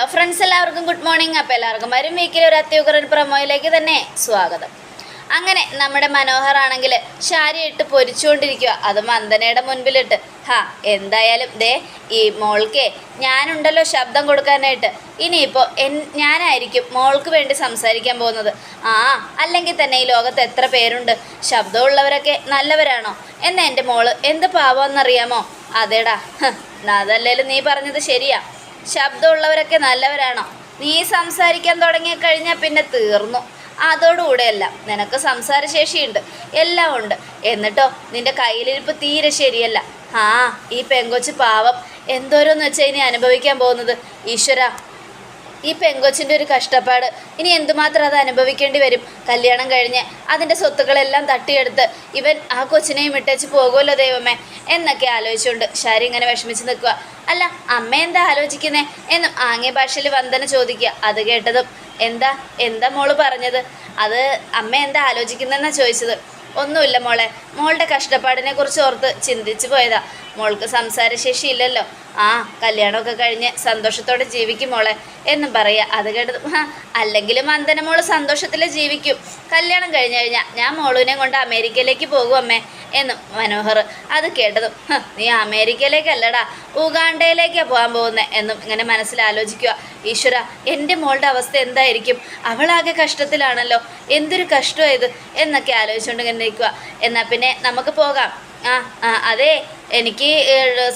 Hello friends എല്ലാവർക്കും good morning അപ്പോൾ എല്ലാവർക്കും വരും വീക്കിൽ ഒരു അത്യുഗ്രൻ പ്രൊമോയിലേക്ക് തന്നെ സ്വാഗതം. അങ്ങനെ നമ്മുടെ മനോഹർ ആണെങ്കിൽ ശാരി ഇട്ട് പൊരിച്ചുകൊണ്ടിരിക്കുക അത് മന്ദനയുടെ മുൻപിലിട്ട്. ഹാ എന്തായാലും ദേ ഈ മോൾക്കേ ഞാനുണ്ടല്ലോ ശബ്ദം കൊടുക്കാനായിട്ട്. ഇനിയിപ്പോൾ എൻ ഞാനായിരിക്കും മോൾക്ക് വേണ്ടി സംസാരിക്കാൻ പോകുന്നത്. ആ അല്ലെങ്കിൽ തന്നെ ഈ ലോകത്ത് എത്ര പേരുണ്ട്? ശബ്ദമുള്ളവരൊക്കെ നല്ലവരാണോ? എന്നാ എന്റെ മോൾ എന്ത് പാവമെന്നറിയാമോ അതേടാ അതല്ലേലും നീ പറഞ്ഞത് ശരിയാ. ശബ്ദമുള്ളവരൊക്കെ നല്ലവരാണോ? നീ സംസാരിക്കാൻ തുടങ്ങി കഴിഞ്ഞാൽ പിന്നെ തീർന്നു. അതോടുകൂടെയല്ല നിനക്ക് സംസാരശേഷിയുണ്ട്. എല്ലാം ഉണ്ട്. എന്നിട്ടോ നിന്റെ കയ്യിലിരിപ്പ് തീരെ ശരിയല്ല. ആ ഈ പെങ്കൊച്ച് പാവം. എന്തോരോന്ന് വെച്ചാൽ ഇനി അനുഭവിക്കാൻ പോകുന്നത്? ഈശ്വര ഈ പെങ്കൊച്ചിന്റെ ഒരു കഷ്ടപ്പാട്. ഇനി എന്തുമാത്രം അത് അനുഭവിക്കേണ്ടി വരും? കല്യാണം കഴിഞ്ഞ് അതിന്റെ സ്വത്തുക്കളെല്ലാം തട്ടിയെടുത്ത് ഇവൻ ആ കൊച്ചിനെയും ഇട്ടേച്ച് പോകുമല്ലോ ദൈവമേ എന്നൊക്കെ ആലോചിച്ചുകൊണ്ട് ശാരി ഇങ്ങനെ വിഷമിച്ച് നിൽക്കുക അല്ല അമ്മ എന്താ ആലോചിക്കുന്നേ എന്നും ആംഗ്യ ഭാഷയിൽ വന്ദന ചോദിക്കുക. അത് കേട്ടതും എന്താ എന്താ മോൾ പറഞ്ഞത്? അത് അമ്മ എന്താ ആലോചിക്കുന്നതെന്നാണ് ചോദിച്ചത്. ഒന്നുമില്ല മോളെ. മോളുടെ കഷ്ടപ്പാടിനെ കുറിച്ച് ഓർത്ത് ചിന്തിച്ചു പോയതാ. മോൾക്ക് സംസാരശേഷി ഇല്ലല്ലോ. ആ കല്യാണമൊക്കെ കഴിഞ്ഞ് സന്തോഷത്തോടെ ജീവിക്കും മോളെ എന്നും പറയുക അത് കേട്ടത് അല്ലെങ്കിലും അന്തന മോൾ സന്തോഷത്തിൽ ജീവിക്കും. കല്യാണം കഴിഞ്ഞ് കഴിഞ്ഞാൽ ഞാൻ മോളുവിനെ കൊണ്ട് അമേരിക്കയിലേക്ക് പോകും അമ്മേ എന്നും മനോഹർ അത് കേട്ടതും നീ അമേരിക്കയിലേക്കല്ലടാ ഉഗാണ്ടയിലേക്കാണ് പോകാൻ പോകുന്നത് എന്നും ഇങ്ങനെ മനസ്സിൽ ആലോചിക്കുക ഈശ്വര എന്റെ മോളുടെ അവസ്ഥ എന്തായിരിക്കും? അവളാകെ കഷ്ടത്തിലാണല്ലോ എന്തൊരു കഷ്ടമായത് എന്നൊക്കെ ആലോചിച്ചുകൊണ്ട് ഇങ്ങനെ നിൽക്കുക എന്നാൽ പിന്നെ നമുക്ക് പോകാം. ആ ആ അതെ എനിക്ക്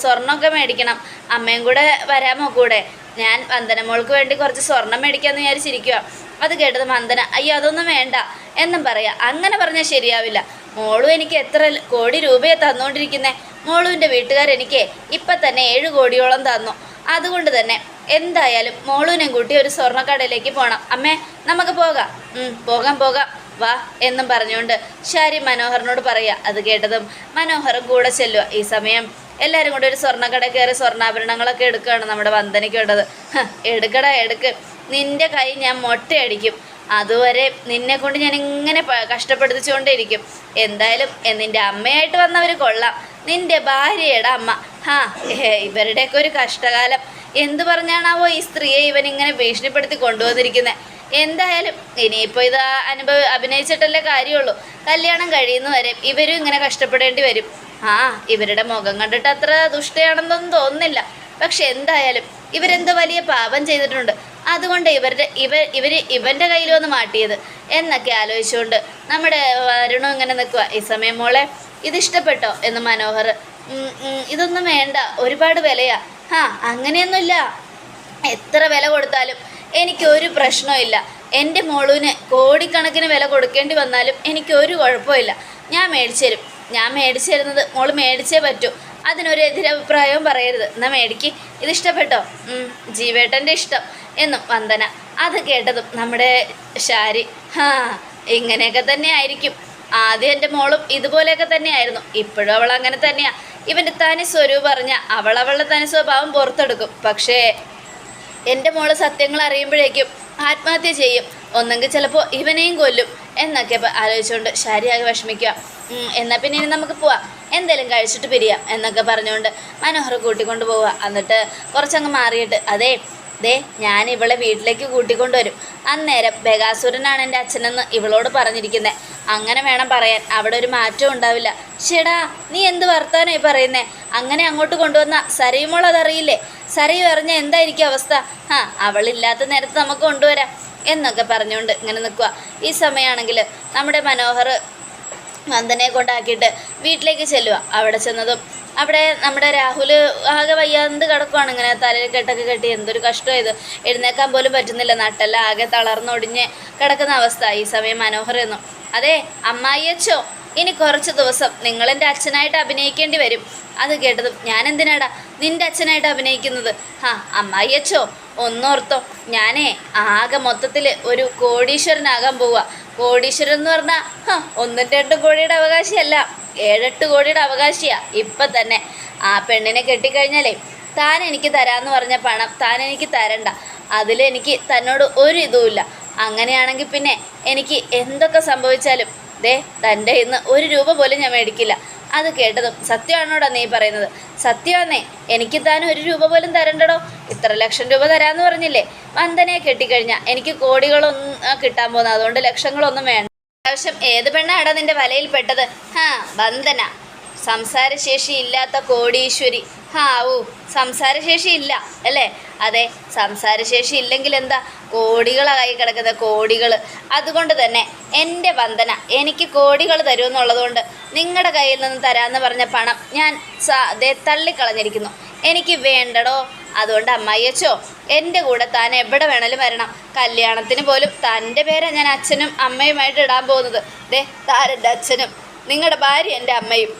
സ്വർണമൊക്കെ മേടിക്കണം. അമ്മയും കൂടെ വരാമോ കൂടെ. ഞാൻ വന്ദനമോൾക്ക് വേണ്ടി കുറച്ച് സ്വർണം മേടിക്കാമെന്ന് വിചാരിച്ചിരിക്കുക അത് കേട്ടത് വന്ദന അയ്യോ അതൊന്നും വേണ്ട എന്നും പറയാം. അങ്ങനെ പറഞ്ഞാൽ ശരിയാവില്ല. മോളും എനിക്ക് എത്ര കോടി രൂപയെ തന്നുകൊണ്ടിരിക്കുന്നത് മോളുവിന്റെ വീട്ടുകാരെനിക്ക് ഇപ്പം തന്നെ ഏഴ് കോടിയോളം തന്നു. അതുകൊണ്ട് തന്നെ എന്തായാലും മോളുവിനെയും കൂട്ടി ഒരു സ്വർണക്കടയിലേക്ക് പോകണം അമ്മേ നമുക്ക് പോകാം. പോകാം പോകാം. വാ എന്നും പറഞ്ഞുകൊണ്ട് ശാരി മനോഹറിനോട് പറയുക അത് കേട്ടതും മനോഹറും കൂടെ ചെല്ലുക ഈ സമയം എല്ലാവരും കൂടി ഒരു സ്വർണക്കട കയറി സ്വർണാഭരണങ്ങളൊക്കെ എടുക്കുകയാണ് നമ്മുടെ വന്ദനയ്ക്ക് വേണ്ടത്. എടുക്കട എടുക്ക്. നിന്റെ കൈ ഞാൻ മൊട്ടയടിക്കും. അതുവരെ നിന്നെ കൊണ്ട് ഞാൻ ഇങ്ങനെ കഷ്ടപ്പെടുത്തിച്ചുകൊണ്ടിരിക്കും എന്തായാലും നിന്റെ അമ്മയായിട്ട് വന്നവർ കൊള്ളാം. നിന്റെ ഭാര്യയുടെ അമ്മ. ഹാ ഇവരുടെയൊക്കെ ഒരു കഷ്ടകാലം. എന്തു പറഞ്ഞാണാവോ ഈ സ്ത്രീയെ ഇവൻ ഇങ്ങനെ ഭീഷണിപ്പെടുത്തി കൊണ്ടുവന്നിരിക്കുന്നത് എന്തായാലും ഇനിയിപ്പോൾ ഇത് അനുഭവ അഭിനയിച്ചിട്ടല്ലേ കാര്യമുള്ളൂ. കല്യാണം കഴിയുന്നവരെ ഇവരും ഇങ്ങനെ കഷ്ടപ്പെടേണ്ടി വരും. ആ ഇവരുടെ മുഖം കണ്ടിട്ട് അത്ര ദുഷ്ടയാണെന്നൊന്നും തോന്നുന്നില്ല. പക്ഷെ എന്തായാലും ഇവരെന്തോ വലിയ പാപം ചെയ്തിട്ടുണ്ട്. അതുകൊണ്ട് ഇവരുടെ ഇവർ ഇവർ ഇവന്റെ കയ്യിൽ വന്ന് മാട്ടിയത്. എന്നൊക്കെ ആലോചിച്ചുകൊണ്ട് നമ്മുടെ വരുണോ ഇങ്ങനെ നിൽക്കുക ഈ സമയം മോളെ ഇതിഷ്ടപ്പെട്ടോ എന്ന് മനോഹർ. "ഉം, ഉം, ഇതൊന്നും വേണ്ട. ഒരുപാട് വിലയാ. ആ അങ്ങനെയൊന്നുമില്ല. എത്ര വില കൊടുത്താലും എനിക്ക് ഒരു പ്രശ്നമില്ല എന്റെ മോളുവിന് കോടിക്കണക്കിന് വില കൊടുക്കേണ്ടി വന്നാലും എനിക്കൊരു കുഴപ്പമില്ല ഞാൻ മേടിച്ചു തരും. ഞാൻ മേടിച്ചു തരുന്നത് മോൾ മേടിച്ചേ പറ്റൂ. അതിനൊരു എതിരഭിപ്രായവും പറയരുത്. എന്നാൽ മേടിക്ക്. ഇതിഷ്ടപ്പെട്ടോ ജീവേട്ടന്റെ ഇഷ്ടം എന്നും വന്ദന. അത് കേട്ടതും നമ്മുടെ ശാരി ഹാ ഇങ്ങനെയൊക്കെ തന്നെ ആയിരിക്കും ആദ്യം എന്റെ മോളും ഇതുപോലെയൊക്കെ തന്നെയായിരുന്നു. ഇപ്പോഴും അവൾ അങ്ങനെ തന്നെയാണ് ഇവന്റെ തനി സ്വരൂപം പറഞ്ഞാൽ അവൾ അവളുടെ തനി സ്വഭാവം പുറത്തെടുക്കും. പക്ഷേ എന്റെ മോൾ സത്യങ്ങൾ അറിയുമ്പോഴേക്കും ആത്മഹത്യ ചെയ്യും. ഒന്നെങ്കിൽ ചിലപ്പോൾ ഇവനെയും കൊല്ലും. എന്നൊക്കെ ആലോചിച്ചുകൊണ്ട് ശാരിയാകെ വിഷമിക്കുക. എന്നാൽ പിന്നെ ഇനി നമുക്ക് പോവാം. എന്തേലും കഴിച്ചിട്ട് പിരിയാം എന്നൊക്കെ പറഞ്ഞുകൊണ്ട് മനോഹർ കൂട്ടിക്കൊണ്ട് പോവുക എന്നിട്ട് കുറച്ചങ്ങ് മാറിയിട്ട് അതേ ദേ ഞാൻ ഇവളെ വീട്ടിലേക്ക് കൂട്ടിക്കൊണ്ടുവരും അന്നേരം ബഗാസുരനാണ് എന്റെ അച്ഛനെന്ന് ഇവളോട് പറഞ്ഞിരിക്കുന്നത് അങ്ങനെ വേണം പറയാൻ. അവിടെ ഒരു മാറ്റവും ഉണ്ടാവില്ല. ചേടാ നീ എന്ത് വർത്താനായി പറയുന്നേ? അങ്ങനെ അങ്ങോട്ട് കൊണ്ടുവന്ന സരയുമോൾ അതറിയില്ലേ? സരയു അറിഞ്ഞ എന്തായിരിക്കും അവസ്ഥ? ആ അവളില്ലാത്ത നേരത്ത് നമുക്ക് കൊണ്ടുവരാം എന്നൊക്കെ പറഞ്ഞുകൊണ്ട് ഇങ്ങനെ നിൽക്കുക ഈ സമയമാണെങ്കിൽ നമ്മുടെ മനോഹർ വന്ദനയെ കൊണ്ടാക്കിയിട്ട് വീട്ടിലേക്ക് ചെല്ലുക അവിടെ ചെന്നതും അവിടെ നമ്മുടെ രാഹുൽ ആകെ വയ്യാണ്ട് കിടക്കുവാണ് ഇങ്ങനെ തലയിൽ കെട്ടൊക്കെ കെട്ടി. എന്തൊരു കഷ്ടമായത് എഴുന്നേക്കാൻ പോലും പറ്റുന്നില്ല. നട്ടെല്ലാം ആകെ തളർന്നൊടിഞ്ഞ് കിടക്കുന്ന അവസ്ഥ ഈ സമയം മനോഹർ എന്നും. അതെ അമ്മായിയച്ചോ? ഇനി കുറച്ച് ദിവസം നിങ്ങൾ എന്റെ അച്ഛനായിട്ട് അഭിനയിക്കേണ്ടി വരും. അത് കേട്ടതും ഞാൻ എന്തിനാടാ നിന്റെ അച്ഛനായിട്ട് അഭിനയിക്കുന്നത്? ആ അമ്മായിയച്ചോ ഒന്നോർത്തോ. ഞാനേ ആകെ മൊത്തത്തിൽ ഒരു കോടീശ്വരനാകാൻ പോവുക കോടീശ്വരൻ എന്ന് പറഞ്ഞാൽ ഒന്നും രണ്ടും കോടിയുടെ അവകാശിയല്ല. ഏഴെട്ട് കോടിയുടെ അവകാശിയാ ഇപ്പം തന്നെ. ആ പെണ്ണിനെ കെട്ടിക്കഴിഞ്ഞാലേ താൻ എനിക്ക് തരാമെന്ന് പറഞ്ഞ പണം താൻ എനിക്ക് തരണ്ട. അതിലെനിക്ക് തന്നോട് ഒരു ഇതുമില്ല. അങ്ങനെയാണെങ്കിൽ പിന്നെ എനിക്ക് എന്തൊക്കെ സംഭവിച്ചാലും ദേ തന്റെ ഇന്ന് ഒരു രൂപ പോലും ഞാൻ മേടിക്കില്ല. അത് കേട്ടതും സത്യമാണോടാ നീ പറയുന്നത്? സത്യമാന്നേ എനിക്ക് താൻ ഒരു രൂപ പോലും തരണ്ടടോ? ഇത്ര ലക്ഷം രൂപ തരാമെന്ന് പറഞ്ഞില്ലേ? വന്ദനയെ കെട്ടിക്കഴിഞ്ഞാൽ എനിക്ക് കോടികളൊന്നും കിട്ടാൻ പോകുന്നത്. അതുകൊണ്ട് ലക്ഷങ്ങളൊന്നും വേണ്ട. ആവശ്യം ഏത് പെണ്ണാടാ നിന്റെ വലയിൽ പെട്ടത്? ഹാ വന്ദന. സംസാരശേഷി ഇല്ലാത്ത കോടീശ്വരി. ഹാ ഓ സംസാരശേഷി ഇല്ല അല്ലേ? അതെ സംസാരശേഷി ഇല്ലെങ്കിൽ എന്താ കോടികളായി കിടക്കുന്ന കോടികൾ അതുകൊണ്ട് തന്നെ എന്റെ വന്ദന എനിക്ക് കോടികൾ തരുമെന്നുള്ളതുകൊണ്ട് നിങ്ങളുടെ കയ്യിൽ നിന്ന് തരാമെന്ന് പറഞ്ഞ പണം ഞാൻ സാ തള്ളിക്കളഞ്ഞിരിക്കുന്നു. എനിക്ക് വേണ്ടടോ? അതുകൊണ്ട് അമ്മയച്ചോ എന്റെ കൂടെ താൻ എവിടെ വേണേലും വരണം. കല്യാണത്തിന് പോലും തന്റെ പേരാ ഞാൻ അച്ഛനും അമ്മയുമായിട്ട് ഇടാൻ പോകുന്നത്. ദേ താരെന്റെ അച്ഛനും നിങ്ങളുടെ ഭാര്യ എന്റെ അമ്മയും.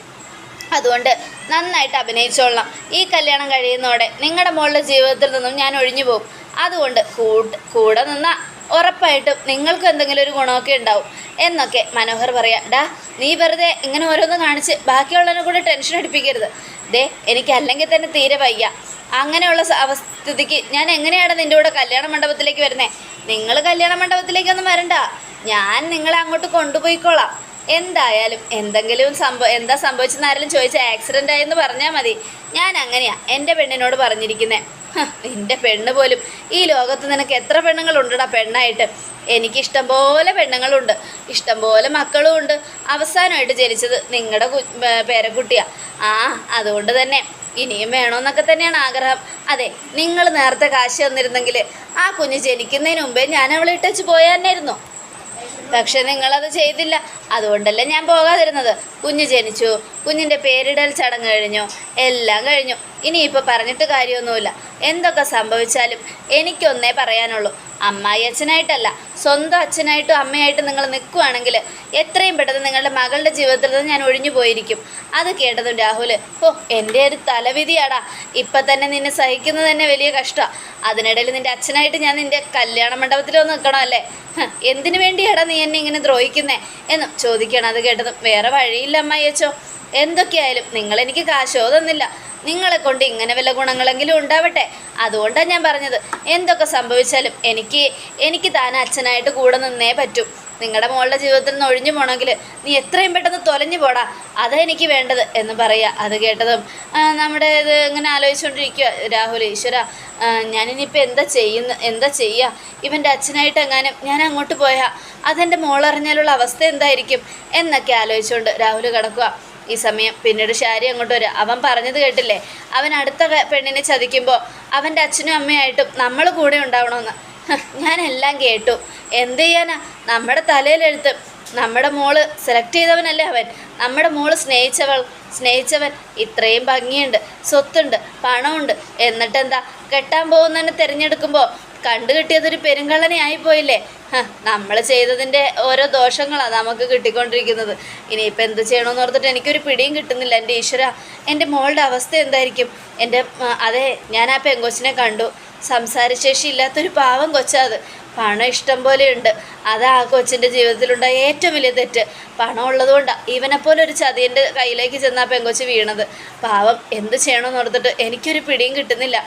അതുകൊണ്ട് നന്നായിട്ട് അഭിനയിച്ചോളാം. ഈ കല്യാണം കഴിയുന്നതോടെ നിങ്ങളുടെ മോളുടെ ജീവിതത്തിൽ നിന്നും ഞാൻ ഒഴിഞ്ഞു പോകും. അതുകൊണ്ട് കൂട്ട് കൂടെ നിന്ന ഉറപ്പായിട്ടും നിങ്ങൾക്കും എന്തെങ്കിലും ഒരു ഗുണമൊക്കെ ഉണ്ടാവും. എന്നൊക്കെ മനോഹർ പറയാം. ഡാ നീ വെറുതെ ഇങ്ങനെ ഓരോന്ന് കാണിച്ച് ബാക്കിയുള്ളവനെ കൂടെ ടെൻഷൻ അടിപ്പിക്കരുത്. ദേ എനിക്ക് അല്ലെങ്കിൽ തന്നെ തീരെ വയ്യ. അങ്ങനെയുള്ള അവസ്ഥിതിക്ക് ഞാൻ എങ്ങനെയാണ് നിന്റെ കൂടെ കല്യാണ മണ്ഡപത്തിലേക്ക് വരുന്നത് നിങ്ങൾ കല്യാണ മണ്ഡപത്തിലേക്കൊന്നും വരണ്ട. ഞാൻ നിങ്ങളെ അങ്ങോട്ട് കൊണ്ടുപോയിക്കോളാം. എന്തായാലും എന്തെങ്കിലും സംഭവം എന്താ സംഭവിച്ചെന്ന് ആരെങ്കിലും ചോദിച്ച ആക്സിഡന്റ് ആയെന്ന് പറഞ്ഞാൽ മതി. ഞാൻ അങ്ങനെയാ എന്റെ പെണ്ണിനോട് പറഞ്ഞിരിക്കുന്നത് എന്റെ പെണ്ണ് പോലും ഈ ലോകത്ത് നിനക്ക് എത്ര പെണ്ണുങ്ങളുണ്ടടാ പെണ്ണായിട്ട്. എനിക്ക് ഇഷ്ടം പോലെ പെണ്ണുങ്ങളുണ്ട്. ഇഷ്ടം പോലെ മക്കളും ഉണ്ട്. അവസാനമായിട്ട് ജനിച്ചത് നിങ്ങളുടെ പേരക്കുട്ടിയാ. ആ അതുകൊണ്ട് തന്നെ ഇനിയും വേണമെന്നൊക്കെ തന്നെയാണ് ആഗ്രഹം. അതെ നിങ്ങൾ നേരത്തെ കാശ് തന്നിരുന്നെങ്കിൽ ആ കുഞ്ഞ് ജനിക്കുന്നതിന് മുമ്പേ ഞാൻ അവളെ ഇട്ടച്ച് പോയായിരുന്നു പക്ഷെ നിങ്ങളത് ചെയ്തില്ല. അതുകൊണ്ടല്ലേ ഞാൻ പോകാതിരുന്നത്. കുഞ്ഞ് ജനിച്ചു. കുഞ്ഞിന്റെ പേരിടൽ ചടങ്ങ് കഴിഞ്ഞു. എല്ലാം കഴിഞ്ഞു. ഇനിയിപ്പോൾ പറഞ്ഞിട്ട് കാര്യമൊന്നുമില്ല. എന്തൊക്കെ സംഭവിച്ചാലും എനിക്കൊന്നേ പറയാനുള്ളൂ. അമ്മായി അച്ഛനായിട്ടല്ല സ്വന്തം അച്ഛനായിട്ടും അമ്മയായിട്ടും നിങ്ങൾ നിൽക്കുവാണെങ്കിൽ എത്രയും പെട്ടെന്ന് നിങ്ങളുടെ മകളുടെ ജീവിതത്തിൽ നിന്ന് ഞാൻ ഒഴിഞ്ഞു പോയിരിക്കും. അത് കേട്ടതും രാഹുൽ ഓ എന്റെ ഒരു തലവിധിയാടാ. ഇപ്പം തന്നെ നിന്നെ സഹിക്കുന്നത് തന്നെ വലിയ കഷ്ടമാണ് അതിനിടയിൽ നിന്റെ അച്ഛനായിട്ട് ഞാൻ നിന്റെ കല്യാണ മണ്ഡപത്തിൽ വന്ന് നിൽക്കണം അല്ലേ? എന്തിനു വേണ്ടിയാടാ നീ എന്നെ ഇങ്ങനെ ദ്രോഹിക്കുന്നേ? എന്നും ചോദിക്കണം അത് കേട്ടതും വേറെ വഴിയില്ല അമ്മായി അച്ഛോ എന്തൊക്കെയായാലും നിങ്ങളെനിക്ക് കാശോ തന്നില്ല നിങ്ങളെ കൊണ്ട് ഇങ്ങനെ വല്ല ഗുണങ്ങളെങ്കിലും ഉണ്ടാവട്ടെ. അതുകൊണ്ടാണ് ഞാൻ പറഞ്ഞത്. എന്തൊക്കെ സംഭവിച്ചാലും എനിക്ക് എനിക്ക് താൻ അച്ഛനായിട്ട് കൂടെ നിന്നേ പറ്റൂ. നിങ്ങളുടെ മോളുടെ ജീവിതത്തിൽ നിന്ന് ഒഴിഞ്ഞു പോകണമെങ്കിൽ നീ എത്രയും പെട്ടെന്ന് തൊലഞ്ഞു പോടാ. അതാ എനിക്ക് വേണ്ടത് എന്ന് പറയുക അത് കേട്ടതും നമ്മുടെ ഇത് ഇങ്ങനെ ആലോചിച്ചുകൊണ്ടിരിക്കുക രാഹുൽ ഈശ്വര ഞാനിനിയിപ്പോൾ എന്താ ചെയ്യുന്ന എന്താ ചെയ്യുക ഇവന്റെ അച്ഛനായിട്ട് എങ്ങാനും ഞാൻ അങ്ങോട്ട് പോയാൽ അതെന്റെ മോളറിഞ്ഞാലുള്ള അവസ്ഥ എന്തായിരിക്കും? എന്നൊക്കെ ആലോചിച്ചുകൊണ്ട് രാഹുൽ കിടക്കുക ഈ സമയം. പിന്നീട് ഷാരി അങ്ങോട്ട് വരിക അവൻ പറഞ്ഞത് കേട്ടില്ലേ? അവൻ അടുത്ത പെണ്ണിനെ ചതിക്കുമ്പോൾ അവന്റെ അച്ഛനും അമ്മയായിട്ടും നമ്മൾ കൂടെ ഉണ്ടാവണമെന്ന് ഞാനെല്ലാം കേട്ടു. എന്ത് ചെയ്യാനാ? നമ്മുടെ തലയിലെഴുത്ത് നമ്മുടെ മോൾ സെലക്ട് ചെയ്തവനല്ലേ അവൻ. നമ്മുടെ മോൾ സ്നേഹിച്ചവൾ സ്നേഹിച്ചവൻ ഇത്രയും ഭംഗിയുണ്ട് സ്വത്തുണ്ട് പണമുണ്ട്. എന്നിട്ടെന്താ? കെട്ടാൻ പോകുന്നതിനെ തിരഞ്ഞെടുക്കുമ്പോൾ കണ്ടു കിട്ടിയതൊരു പെരുങ്കള്ളനെ ആയിപ്പോയില്ലേ നമ്മൾ ചെയ്തതിന്റെ ഓരോ ദോഷങ്ങളാണ് നമുക്ക് കിട്ടിക്കൊണ്ടിരിക്കുന്നത്. ഇനിയിപ്പോൾ എന്ത് ചെയ്യണമെന്ന് ഓർത്തിട്ട് എനിക്കൊരു പിടിയും കിട്ടുന്നില്ല. എന്റെ ഈശ്വര എന്റെ മോളുടെ അവസ്ഥ എന്തായിരിക്കും? എന്റെ അതെ ഞാൻ ആ പെങ്കൊച്ചിനെ കണ്ടു. സംസാരശേഷി ഇല്ലാത്തൊരു പാവം കൊച്ചാ അത്. പണം ഇഷ്ടം ഉണ്ട്. അത് ആ കൊച്ചിന്റെ ജീവിതത്തിലുണ്ടായ ഏറ്റവും വലിയ തെറ്റ്. പണം ഉള്ളതുകൊണ്ടാണ് ഇവനെപ്പോലെ ഒരു ചതിയന്റെ കയ്യിലേക്ക് ചെന്ന് ആ പെങ്കൊച്ച് വീണത്. പാവം എന്ത് ചെയ്യണമെന്ന് ഓർത്തിട്ട് എനിക്കൊരു പിടിയും കിട്ടുന്നില്ല.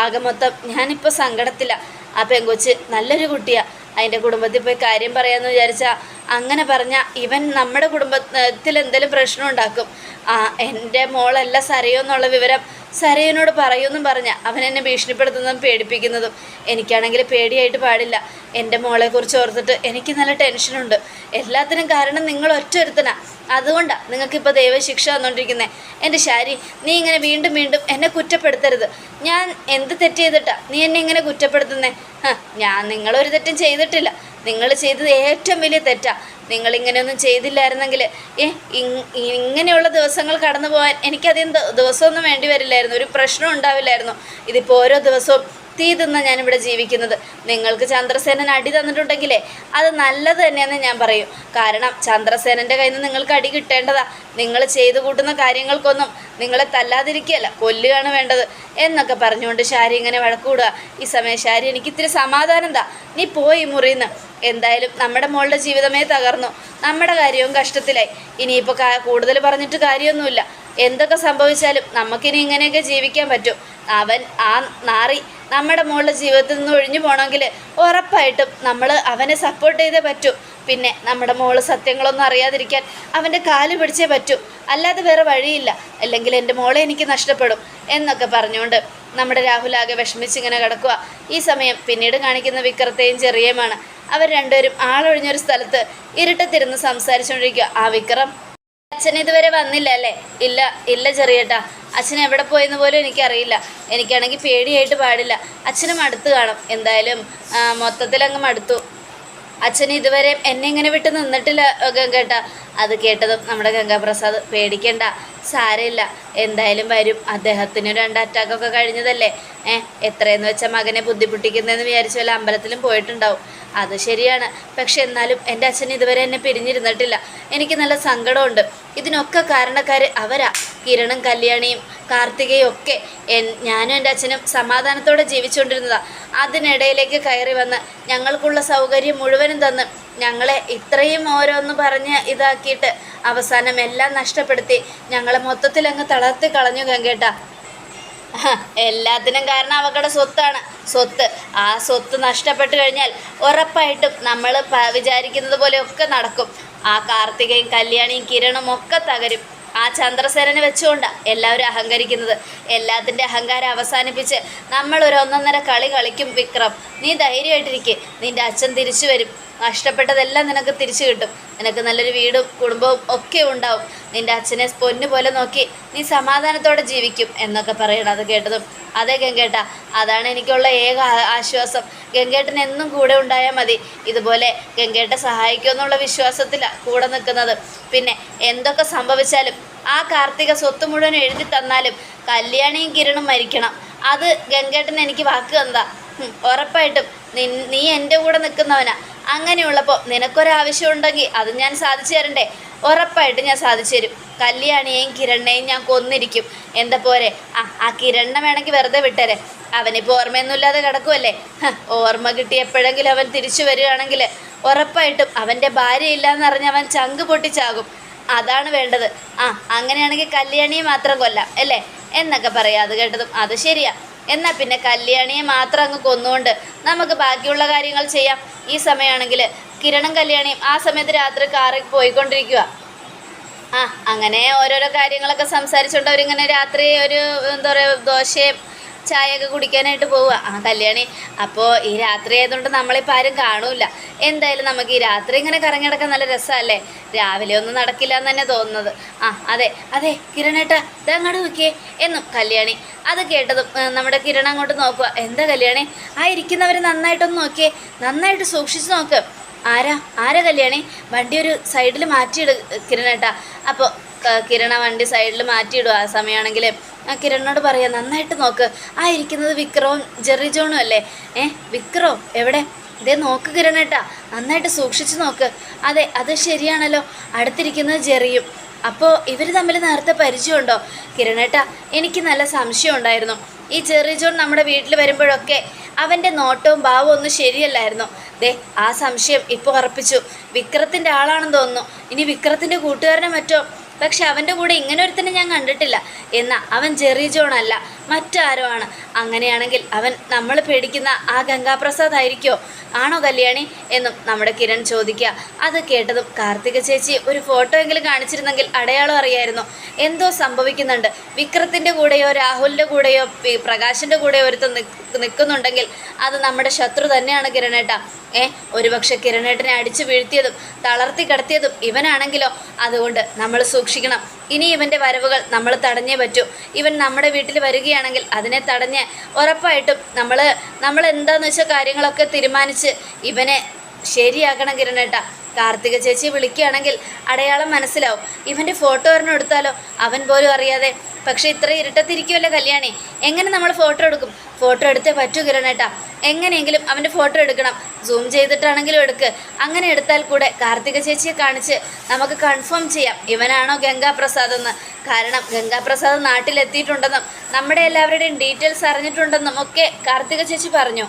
ആകെ മൊത്തം ഞാനിപ്പോൾ സങ്കടത്തില്ല ആ പെങ്കൊച്ച് നല്ലൊരു കുട്ടിയാണ് അതിന്റെ കുടുംബത്തിൽ പോയി കാര്യം പറയാമെന്ന് വിചാരിച്ചാൽ അങ്ങനെ പറഞ്ഞാൽ ഇവൻ നമ്മുടെ കുടുംബത്തിൽ എന്തെങ്കിലും പ്രശ്നം ഉണ്ടാക്കും. ആ എന്റെ മോളല്ല സരയോ എന്നുള്ള വിവരം സരയനോട് പറയുമെന്നും പറഞ്ഞ അവൻ എന്നെ ഭീഷണിപ്പെടുത്തുന്നതും പേടിപ്പിക്കുന്നതും എനിക്കാണെങ്കിൽ പേടിയായിട്ട് പാടില്ല. എന്റെ മോളെക്കുറിച്ച് ഓർത്തിട്ട് എനിക്ക് നല്ല ടെൻഷനുണ്ട് എല്ലാത്തിനും കാരണം നിങ്ങൾ ഒറ്റ ഒരുത്തനാ അതുകൊണ്ടാണ് നിങ്ങൾക്കിപ്പോൾ ദൈവശിക്ഷ വന്നുകൊണ്ടിരിക്കുന്നത് എന്റെ ശാരി നീ ഇങ്ങനെ വീണ്ടും വീണ്ടും എന്നെ കുറ്റപ്പെടുത്തരുത്. ഞാൻ എന്ത് തെറ്റ് ചെയ്തിട്ടാ നീ എന്നെ ഇങ്ങനെ കുറ്റപ്പെടുത്തുന്നേ? ഞാൻ നിങ്ങളൊരു തെറ്റും ചെയ്തിട്ടില്ല. നിങ്ങൾ ചെയ്തത് ഏറ്റവും വലിയ തെറ്റാ. നിങ്ങൾ ഇങ്ങനെയൊന്നും ചെയ്തില്ലായിരുന്നെങ്കിൽ ഏ ഇങ്ങനെയുള്ള ദിവസങ്ങൾ കടന്നു പോകാൻ എനിക്കധികം ദ- ദിവസമൊന്നും വേണ്ടി വരില്ലായിരുന്നു. ഒരു പ്രശ്നം ഉണ്ടാവില്ലായിരുന്നു. ഇതിപ്പോൾ ഓരോ ദിവസവും തീ തിന്ന് ഞാനിവിടെ ജീവിക്കുന്നത്. നിങ്ങൾക്ക് ചന്ദ്രസേനൻ അടി തന്നിട്ടുണ്ടെങ്കിലേ അത് നല്ലത് തന്നെയെന്ന് ഞാൻ പറയും. കാരണം ചന്ദ്രസേനന്റെ കയ്യിൽ നിന്ന് നിങ്ങൾക്ക് അടി കിട്ടേണ്ടതാ. നിങ്ങൾ ചെയ്തു കൂട്ടുന്ന കാര്യങ്ങൾക്കൊന്നും നിങ്ങളെ തല്ലാതിരിക്കുകയല്ല കൊല്ലുകയാണ് വേണ്ടത് എന്നൊക്കെ പറഞ്ഞുകൊണ്ട് ശാരി ഇങ്ങനെ വഴക്കൂടുക ഈ സമയം ശാരി എനിക്ക് ഇത്തിരി സമാധാനം എന്താ നീ പോയി മുറിയുന്ന എന്തായാലും നമ്മുടെ മോളുടെ ജീവിതമേ തകർന്നു. നമ്മുടെ കാര്യവും കഷ്ടത്തിലായി. ഇനിയിപ്പോൾ കൂടുതൽ പറഞ്ഞിട്ട് കാര്യമൊന്നുമില്ല. എന്തൊക്കെ സംഭവിച്ചാലും നമുക്കിനി ഇങ്ങനെയൊക്കെ ജീവിക്കാൻ പറ്റും. അവൻ ആ നാറി നമ്മുടെ മോളുടെ ജീവിതത്തിൽ നിന്ന് ഒഴിഞ്ഞു പോകണമെങ്കിൽ ഉറപ്പായിട്ടും നമ്മൾ അവനെ സപ്പോർട്ട് ചെയ്തേ പറ്റൂ. പിന്നെ നമ്മുടെ മോൾ സത്യങ്ങളൊന്നും അറിയാതിരിക്കാൻ അവന്റെ കാൽ പിടിച്ചേ പറ്റൂ. അല്ലാതെ വേറെ വഴിയില്ല. അല്ലെങ്കിൽ എന്റെ മോളെ എനിക്ക് നഷ്ടപ്പെടും എന്നൊക്കെ പറഞ്ഞുകൊണ്ട് നമ്മുടെ രാഹുൽ ആകെ വിഷമിച്ചിങ്ങനെ കിടക്കുക. ഈ സമയം പിന്നീട് കാണിക്കുന്ന വിക്രത്തെയും ചെറിയമാണ് അവർ രണ്ടുപേരും ആളൊഴിഞ്ഞൊരു സ്ഥലത്ത് ഇരുട്ടത്തിരുന്ന് സംസാരിച്ചുകൊണ്ടിരിക്കുക. ആ വിക്രം അച്ഛൻ ഇതുവരെ വന്നില്ല അല്ലേ? ഇല്ല ഇല്ല ചെറിയേട്ടാ. അച്ഛൻ എവിടെ പോയെന്ന് പോലും എനിക്കറിയില്ല. എനിക്കാണെങ്കിൽ പേടിയായിട്ട് പാടില്ല. അച്ഛനും അടുത്ത് കാണും. എന്തായാലും മൊത്തത്തിൽ മൊത്തത്തിലങ്ങ് മടുത്തു. അച്ഛൻ ഇതുവരെ എന്നെ ഇങ്ങനെ വിട്ട് നിന്നിട്ടില്ല ഗംഗേട്ട. അത് കേട്ടതും നമ്മുടെ ഗംഗാപ്രസാദ് പേടിക്കണ്ട. സാരമില്ല. എന്തായാലും വരും. അദ്ദേഹത്തിന് രണ്ട് അറ്റാക്കൊക്കെ കഴിഞ്ഞതല്ലേ? ഏ എത്രയെന്ന് വെച്ചാൽ മകനെ ബുദ്ധിമുട്ടിക്കുന്നതെന്ന് വിചാരിച്ചു വല്ല അമ്പലത്തിലും പോയിട്ടുണ്ടാവും. അത് ശരിയാണ്. പക്ഷെ എന്നാലും എന്റെ അച്ഛൻ ഇതുവരെ എന്നെ പിരിഞ്ഞിരുന്നിട്ടില്ല. എനിക്ക് നല്ല സങ്കടമുണ്ട്. ഇതിനൊക്കെ കാരണക്കാർ അവരാ. കിരണും കല്യാണിയും കാർത്തികയും ഒക്കെ. എൻ ഞാനും എന്റെ അച്ഛനും സമാധാനത്തോടെ ജീവിച്ചുകൊണ്ടിരുന്നതാണ് അതിനിടയിലേക്ക് കയറി വന്ന് ഞങ്ങൾക്കുള്ള സൗകര്യം മുഴുവനും തന്ന് ഞങ്ങളെ ഇത്രയും ഓരോന്ന് പറഞ്ഞ് ഇതാക്കിയിട്ട് അവസാനം എല്ലാം നഷ്ടപ്പെടുത്തി. ഞങ്ങളെ മൊത്തത്തിൽ അങ്ങ് തളർത്തി കളഞ്ഞു ഗംഗേട്ട. എല്ലാത്തിനും കാരണം അവക്കടെ സ്വത്താണ്. സ്വത്ത്. ആ സ്വത്ത് നഷ്ടപ്പെട്ടു കഴിഞ്ഞാൽ ഉറപ്പായിട്ടും നമ്മൾ വിചാരിക്കുന്നത് പോലെയൊക്കെ നടക്കും. ആ കാർത്തികയും കല്യാണിയും കിരണും ഒക്കെ തകരും. ആ ചന്ദ്രസേനനെ വെച്ചുകൊണ്ടാണ് എല്ലാവരും അഹങ്കരിക്കുന്നത്. എല്ലാത്തിന്റെ അഹങ്കാരം അവസാനിപ്പിച്ച് നമ്മളൊരു ഒന്നൊന്നര കളി കളിക്കും വിക്രം. നീ ധൈര്യമായിട്ടിരിക്കെ. നിന്റെ അച്ഛൻ തിരിച്ചു വരും. നഷ്ടപ്പെട്ടതെല്ലാം നിനക്ക് തിരിച്ചു കിട്ടും. നിനക്ക് നല്ലൊരു വീടും കുടുംബവും ഒക്കെ ഉണ്ടാവും. നിന്റെ അച്ഛനെ പൊന്നു പോലെ നോക്കി നീ സമാധാനത്തോടെ ജീവിക്കും എന്നൊക്കെ പറയണം. അത് കേട്ടതും അതെ ഗംഗേട്ട. അതാണ് എനിക്കുള്ള ഏക ആശ്വാസം. ഗംഗേട്ടൻ എന്നും കൂടെ ഉണ്ടായാൽ മതി. ഇതുപോലെ ഗംഗേട്ട സഹായിക്കുമെന്നുള്ള വിശ്വാസത്തിലാണ് കൂടെ നിൽക്കുന്നത്. പിന്നെ എന്തൊക്കെ സംഭവിച്ചാലും ആ കാർത്തിക സ്വത്ത് മുഴുവൻ എഴുതി തന്നാലും കല്യാണിയും കിരണും മരിക്കണം. അത് ഗംഗേട്ടൻ എനിക്ക് വാക്ക് തന്നതാ. ഹും, ഉറപ്പായിട്ടും. നീ എന്റെ കൂടെ നിൽക്കുന്നവനാ. അങ്ങനെയുള്ളപ്പോൾ നിനക്കൊരാവശ്യം ഉണ്ടെങ്കിൽ അത് ഞാൻ സാധിച്ചു തരണ്ടേ? ഉറപ്പായിട്ടും ഞാൻ സാധിച്ചു തരും. കല്യാണിയെയും കിരണിനെയും ഞാൻ കൊന്നിരിക്കും. എന്താ പോരെ? ആ ആ കിരണ്ണ വേണമെങ്കിൽ വെറുതെ വിട്ടരെ. അവനിപ്പോൾ ഓർമ്മയൊന്നുമില്ലാതെ കിടക്കുമല്ലേ ഓർമ്മ കിട്ടി എപ്പോഴെങ്കിലും അവൻ തിരിച്ചു വരികയാണെങ്കിൽ ഉറപ്പായിട്ടും അവന്റെ ഭാര്യ ഇല്ലാന്ന് അറിഞ്ഞ് അവൻ ചങ്ക് പൊട്ടിച്ചാകും. അതാണ് വേണ്ടത്. ആ അങ്ങനെയാണെങ്കിൽ കല്യാണിയെ മാത്രം കൊല്ലാം അല്ലേ? എന്നൊക്കെ പറയാം. അത് കേട്ടതും അത് ശരിയാ. എന്നാൽ പിന്നെ കല്യാണിയെ മാത്രം അങ്ങ് കൊന്നുകൊണ്ട് നമുക്ക് ബാക്കിയുള്ള കാര്യങ്ങൾ ചെയ്യാം. ഈ സമയമാണെങ്കിൽ കിരണം കല്യാണിയും ആ സമയത്ത് രാത്രി കാറിൽ പോയിക്കൊണ്ടിരിക്കുക ആ അങ്ങനെ ഓരോരോ കാര്യങ്ങളൊക്കെ സംസാരിച്ചുകൊണ്ട് അവരിങ്ങനെ രാത്രി ഒരു എന്താ പറയുക ദോശയും ചായയൊക്കെ കുടിക്കാനായിട്ട് പോവുക. ആ കല്യാണി അപ്പോൾ ഈ രാത്രി ആയതുകൊണ്ട് നമ്മളിപ്പോൾ ആരും കാണൂല. എന്തായാലും നമുക്ക് ഈ രാത്രി ഇങ്ങനെ കറങ്ങി നടക്കാൻ നല്ല രസമല്ലേ? രാവിലെ ഒന്നും നടക്കില്ല എന്ന് തന്നെ തോന്നുന്നത്. ആ അതെ അതെ കിരണേട്ടാ ഇതങ്ങോട്ട് നോക്കിയേ. എന്നും കല്യാണി അത് കേട്ടതും നമ്മുടെ കിരണ അങ്ങോട്ട് നോക്കുക. എന്താ കല്യാണി? ആ ഇരിക്കുന്നവർ നന്നായിട്ടൊന്ന് നോക്കിയേ. നന്നായിട്ട് സൂക്ഷിച്ച് നോക്ക്. ആരാ? ആരാ കല്യാണി? വണ്ടി ഒരു സൈഡിൽ മാറ്റിയിട് കിരണേട്ടാ അപ്പോൾ കിരണ വണ്ടി സൈഡിൽ മാറ്റിയിടുക ആ സമയമാണെങ്കിൽ ആ കിരണിനോട് പറയാം നന്നായിട്ട് നോക്ക്. ആ ഇരിക്കുന്നത് വിക്രവും ജെറി ജോണും അല്ലേ? ഏ വിക്രോ എവിടെ? ഇതേ നോക്ക് കിരണേട്ടാ നന്നായിട്ട് സൂക്ഷിച്ച് നോക്ക്. അതെ അത് ശരിയാണല്ലോ. അടുത്തിരിക്കുന്നത് ജെറിയും. അപ്പോൾ ഇവർ തമ്മിൽ നേരത്തെ പരിചയമുണ്ടോ? കിരണേട്ടാ എനിക്ക് നല്ല സംശയം ഉണ്ടായിരുന്നു. ഈ ചെറി ജോൺ നമ്മുടെ വീട്ടിൽ വരുമ്പോഴൊക്കെ അവന്റെ നോട്ടവും ഭാവവും ഒന്നും ശരിയല്ലായിരുന്നു. ദേ ആ സംശയം ഇപ്പോൾ ഉറപ്പിച്ചു. വിക്രത്തിന്റെ ആളാണെന്ന് തോന്നുന്നു. ഇനി വിക്രത്തിന്റെ കൂട്ടുകാരനെ മറ്റോ? പക്ഷെ അവന്റെ കൂടെ ഇങ്ങനെ ഒരുത്തനെ ഞാൻ കണ്ടിട്ടില്ല. എന്നാൽ അവൻ ജെറി ജോൺ അല്ല മറ്റാരോ ആണ്. അങ്ങനെയാണെങ്കിൽ അവൻ നമ്മൾ പേടിക്കുന്ന ആ ഗംഗാപ്രസാദ് ആയിരിക്കോ? ആണോ കല്യാണി? എന്നും നമ്മുടെ കിരൺ ചോദിക്കുക. അത് കേട്ടതും കാർത്തിക ചേച്ചി ഒരു ഫോട്ടോ എങ്കിലും കാണിച്ചിരുന്നെങ്കിൽ അടയാളം അറിയായിരുന്നു. എന്തോ സംഭവിക്കുന്നുണ്ട്. വിക്രത്തിന്റെ കൂടെയോ രാഹുലിന്റെ കൂടെയോ പ്രകാശിന്റെ കൂടെയോ ഒരുത്തൻ നിൽക്കുന്നുണ്ടെങ്കിൽ അത് നമ്മുടെ ശത്രു തന്നെയാണ് കിരണേട്ട. ഏ ഒരുപക്ഷെ കിരണേട്ടനെ അടിച്ചു വീഴ്ത്തിയതും തളർത്തി കടത്തിയതും ഇവനാണെങ്കിലോ? അതുകൊണ്ട് നമ്മൾ സൂക്ഷിക്കണം. ഇനി ഇവന്റെ വരവുകൾ നമ്മൾ തടഞ്ഞേ പറ്റൂ. ഇവൻ നമ്മുടെ വീട്ടിൽ വരികയാണെങ്കിൽ അതിനെ തടഞ്ഞ് ഉറപ്പായിട്ടും നമ്മൾ നമ്മൾ എന്താണെന്ന് വെച്ചാൽ കാര്യങ്ങളൊക്കെ തീരുമാനിച്ച് ഇവനെ ശരിയാക്കണം കിരണേട്ട. കാർത്തിക ചേച്ചി വിളിക്കുകയാണെങ്കിൽ അടയാളം മനസ്സിലാവും. ഇവന്റെ ഫോട്ടോ ഒരെണ്ണം എടുത്താലോ? അവൻ പോലും അറിയാതെ പക്ഷെ ഇത്ര ഇരുട്ടത്തിരിക്കുമല്ലേ കല്യാണി. എങ്ങനെ നമ്മൾ ഫോട്ടോ എടുക്കും? ഫോട്ടോ എടുത്തേ പറ്റൂ കിരണേട്ടാ. എങ്ങനെയെങ്കിലും അവന്റെ ഫോട്ടോ എടുക്കണം. സൂം ചെയ്തിട്ടാണെങ്കിലും എടുക്ക്. അങ്ങനെ എടുത്താൽ കൂടെ കാർത്തിക ചേച്ചിയെ കാണിച്ച് നമുക്ക് കൺഫേം ചെയ്യാം. ഇവനാണോ ഗംഗാപ്രസാദ് എന്ന്. കാരണം ഗംഗാപ്രസാദ് നാട്ടിലെത്തിയിട്ടുണ്ടെന്നും നമ്മുടെ എല്ലാവരുടെയും ഡീറ്റെയിൽസ് അറിഞ്ഞിട്ടുണ്ടെന്നും ഒക്കെ കാർത്തിക ചേച്ചി പറഞ്ഞു.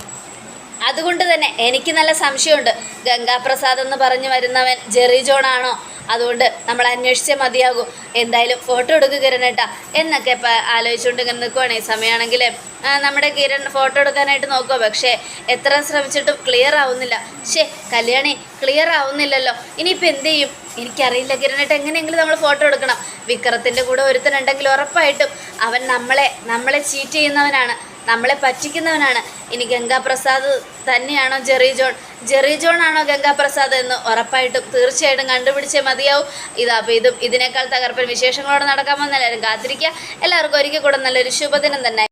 അതുകൊണ്ട് തന്നെ എനിക്ക് നല്ല സംശയമുണ്ട്. ഗംഗാപ്രസാദ് എന്ന് പറഞ്ഞു വരുന്നവൻ ജെറി ജോൺ ആണോ? അതുകൊണ്ട് നമ്മൾ അന്വേഷിച്ചേ മതിയാകും. എന്തായാലും ഫോട്ടോ എടുക്കുക കിരണേട്ടാ. എന്നൊക്കെ ഇപ്പം ആലോചിച്ചുകൊണ്ട് ഇങ്ങനെ നിൽക്കുവാണേ സമയമാണെങ്കിൽ നമ്മുടെ കിരൺ ഫോട്ടോ എടുക്കാനായിട്ട് നോക്കുക പക്ഷേ എത്ര ശ്രമിച്ചിട്ടും ക്ലിയർ ആവുന്നില്ല. ശേ കല്യാണി ക്ലിയർ ആവുന്നില്ലല്ലോ. ഇനിയിപ്പോൾ എന്ത് ചെയ്യും? എനിക്കറിയില്ല കിരണേട്ട് എങ്ങനെയെങ്കിലും നമ്മൾ ഫോട്ടോ എടുക്കണം. വിക്രത്തിന്റെ കൂടെ ഒരുത്തനുണ്ടെങ്കിൽ ഉറപ്പായിട്ടും അവൻ നമ്മളെ നമ്മളെ ചീറ്റ് ചെയ്യുന്നവനാണ്. നമ്മളെ പറ്റിക്കുന്നവനാണ്. ഇനി ഗംഗാപ്രസാദ് തന്നെയാണോ ജെറി ജോൺ? ജെറി ജോൺ ആണോ ഗംഗാപ്രസാദ് എന്ന് ഉറപ്പായിട്ടും തീർച്ചയായിട്ടും കണ്ടുപിടിച്ചേ മതിയാവും. ഇതാ അപ്പോൾ ഇതും ഇതിനേക്കാൾ തകർപ്പൻ വിശേഷങ്ങളോടെ നടക്കാമെന്ന് എല്ലാവരും കാത്തിരിക്കുക. എല്ലാവർക്കും ഒരിക്കൽ കൂടെ നല്ലൊരു ശുഭദിനം തന്നെ.